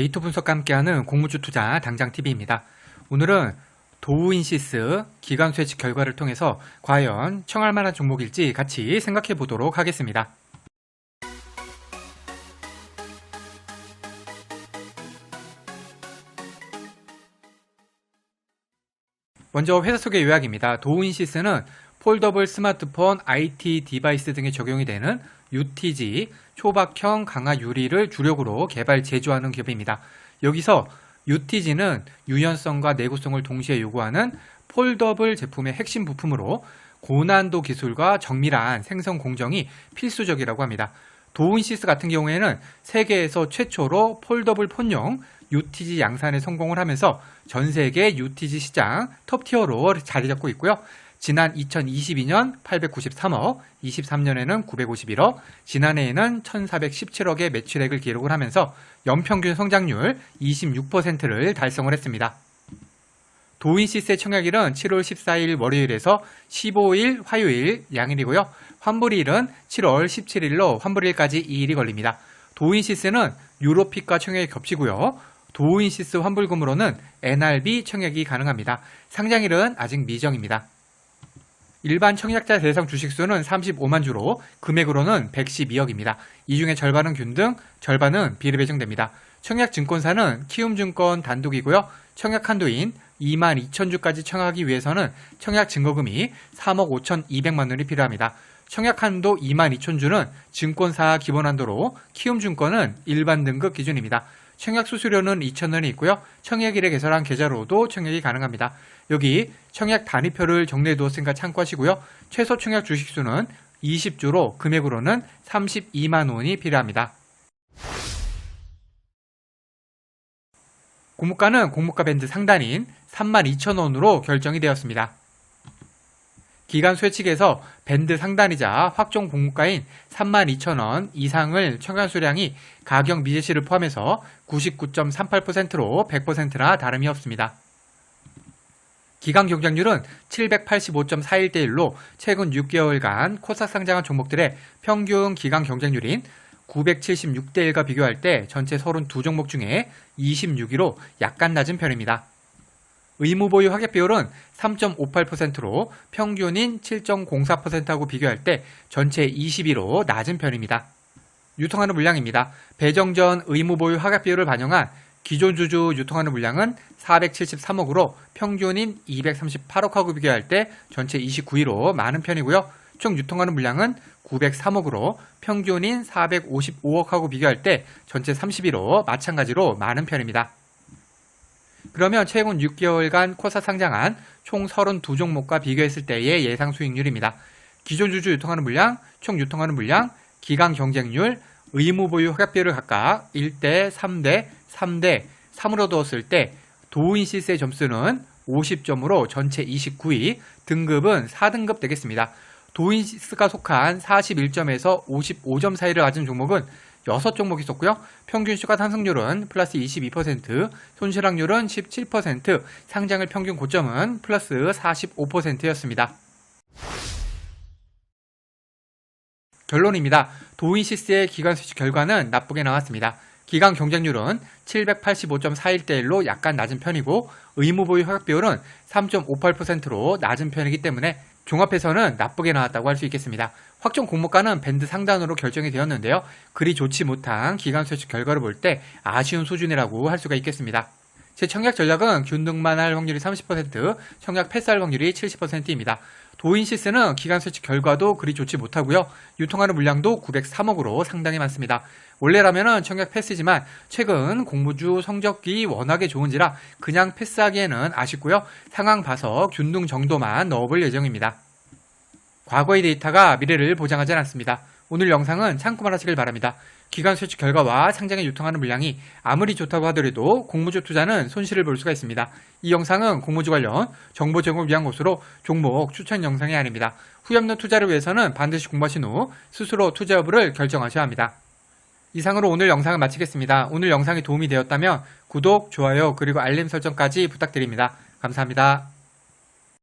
데이터 분석과 함께하는 공무주 투자 당장TV입니다. 오늘은 도우인시스 기간 수혜치 결과를 통해서 과연 청할 만한 종목일지 같이 생각해 보도록 하겠습니다. 먼저 회사 소개 요약입니다. 도우인시스는 폴더블 스마트폰, IT 디바이스 등에 적용이 되는 UTG, 초박형 강화 유리를 주력으로 개발 제조하는 기업입니다. 여기서 UTG는 유연성과 내구성을 동시에 요구하는 폴더블 제품의 핵심 부품으로 고난도 기술과 정밀한 생성 공정이 필수적이라고 합니다. 도운시스 같은 경우에는 세계에서 최초로 폴더블 폰용 UTG 양산에 성공을 하면서 전 세계 UTG 시장 톱티어로 자리 잡고 있고요. 지난 2022년 893억, 23년에는 951억, 지난해에는 1417억의 매출액을 기록을 하면서 연평균 성장률 26%를 달성을 했습니다. 도인시스의 청약일은 7월 14일 월요일에서 15일 화요일 양일이고요. 환불일은 7월 17일로 환불일까지 2일이 걸립니다. 도인시스는 유로픽과 청약이 겹치고요. 도인시스 환불금으로는 NRB 청약이 가능합니다. 상장일은 아직 미정입니다. 일반 청약자 대상 주식수는 35만 주로 금액으로는 112억입니다. 이 중에 절반은 균등, 절반은 비례 배정됩니다. 청약 증권사는 키움증권 단독이고요. 청약 한도인 2만 2천 주까지 청약하기 위해서는 청약 증거금이 3억 5천 2백만 원이 필요합니다. 청약 한도 2만 2천 주는 증권사 기본 한도로 키움증권은 일반 등급 기준입니다. 청약 수수료는 2,000원이 있고요. 청약일에 개설한 계좌로도 청약이 가능합니다. 여기 청약 단위표를 정리해 두었으니까 참고하시고요. 최소 청약 주식수는 20주로 금액으로는 32만 원이 필요합니다. 공모가는 공모가 밴드 상단인 32,000원으로 결정이 되었습니다. 기간 수혜측에서 밴드 상단이자 확정 공모가인 32,000원 이상을 청약 수량이 가격 미제시를 포함해서 99.38%로 100%나 다름이 없습니다. 기간 경쟁률은 785.41대 1로 최근 6개월간 코스닥 상장한 종목들의 평균 기간 경쟁률인 976대 1과 비교할 때 전체 32종목 중에 26위로 약간 낮은 편입니다. 의무 보유 하객 비율은 3.58%로 평균인 7.04%하고 비교할 때 전체 20위로 낮은 편입니다. 유통하는 물량입니다. 배정 전 의무 보유 하객 비율을 반영한 기존 주주 유통하는 물량은 473억으로 평균인 238억하고 비교할 때 전체 29위로 많은 편이고요. 총 유통하는 물량은 903억으로 평균인 455억하고 비교할 때 전체 30위로 마찬가지로 많은 편입니다. 그러면 최근 6개월간 코사 상장한 총 32종목과 비교했을 때의 예상 수익률입니다. 기존 주주 유통하는 물량, 총 유통하는 물량, 기간 경쟁률, 의무 보유 허가비율을 각각 1대, 3대, 3대, 3으로 두었을 때 도인시스의 점수는 50점으로 전체 29위, 등급은 4등급 되겠습니다. 도인시스가 속한 41점에서 55점 사이를 가진 종목은 6종목이 있었고요. 평균 시가 상승률은 플러스 22%, 손실확률은 17%, 상장을 평균 고점은 플러스 45%였습니다. 결론입니다. 도인시스의 기간 수치 결과는 나쁘게 나왔습니다. 기간 경쟁률은 785.41대 1로 약간 낮은 편이고 의무 보유 허약 비율은 3.58%로 낮은 편이기 때문에 종합해서는 나쁘게 나왔다고 할 수 있겠습니다. 확정 공모가는 밴드 상단으로 결정이 되었는데요. 그리 좋지 못한 기간 수치 결과를 볼 때 아쉬운 수준이라고 할 수가 있겠습니다. 제 청약 전략은 균등만 할 확률이 30%, 청약 패스할 확률이 70%입니다. 도인시스는 기간 수치 결과도 그리 좋지 못하고요. 유통하는 물량도 903억으로 상당히 많습니다. 원래라면 청약 패스지만 최근 공무주 성적이 워낙에 좋은지라 그냥 패스하기에는 아쉽고요. 상황 봐서 균등 정도만 넣어볼 예정입니다. 과거의 데이터가 미래를 보장하지 않습니다. 오늘 영상은 참고만 하시길 바랍니다. 기간 수치 결과와 상장에 유통하는 물량이 아무리 좋다고 하더라도 공무주 투자는 손실을 볼 수가 있습니다. 이 영상은 공무주 관련 정보 제공을 위한 것으로 종목 추천 영상이 아닙니다. 후엽는 투자를 위해서는 반드시 공부하신 후 스스로 투자 여부를 결정하셔야 합니다. 이상으로 오늘 영상을 마치겠습니다. 오늘 영상이 도움이 되었다면 구독, 좋아요, 그리고 알림 설정까지 부탁드립니다. 감사합니다.